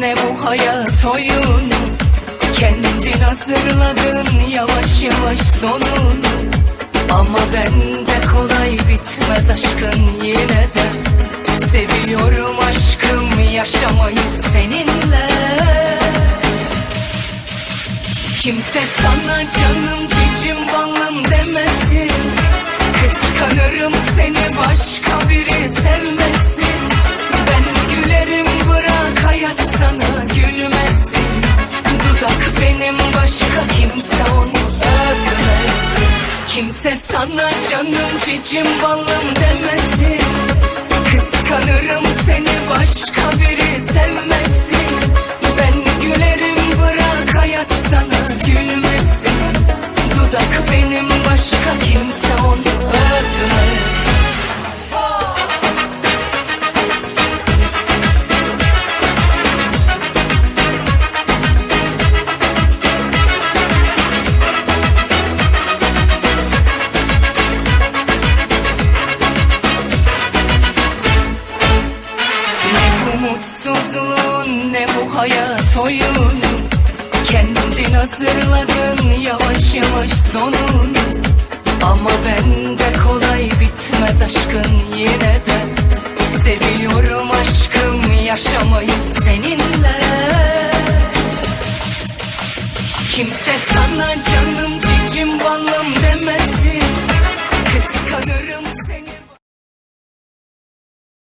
ne bu hayat oyunu Kendin hazırladın yavaş yavaş sonunu Ama bende kolay bitmez aşkın yine de. Seviyorum aşkım yaşamayı seninle. Kimse sana canım cicim balım demesin kimse onu öpmesin Kimse sana canım cicim balım demesin mutsuzluğun ne bu hayat oyunu? Kendin hazırladın yavaş yavaş sonunu. Ama bende kolay bitmez aşkın yine de. Seviyorum aşkım yaşamayı seninle. Kimse sana canım cicim balım demesin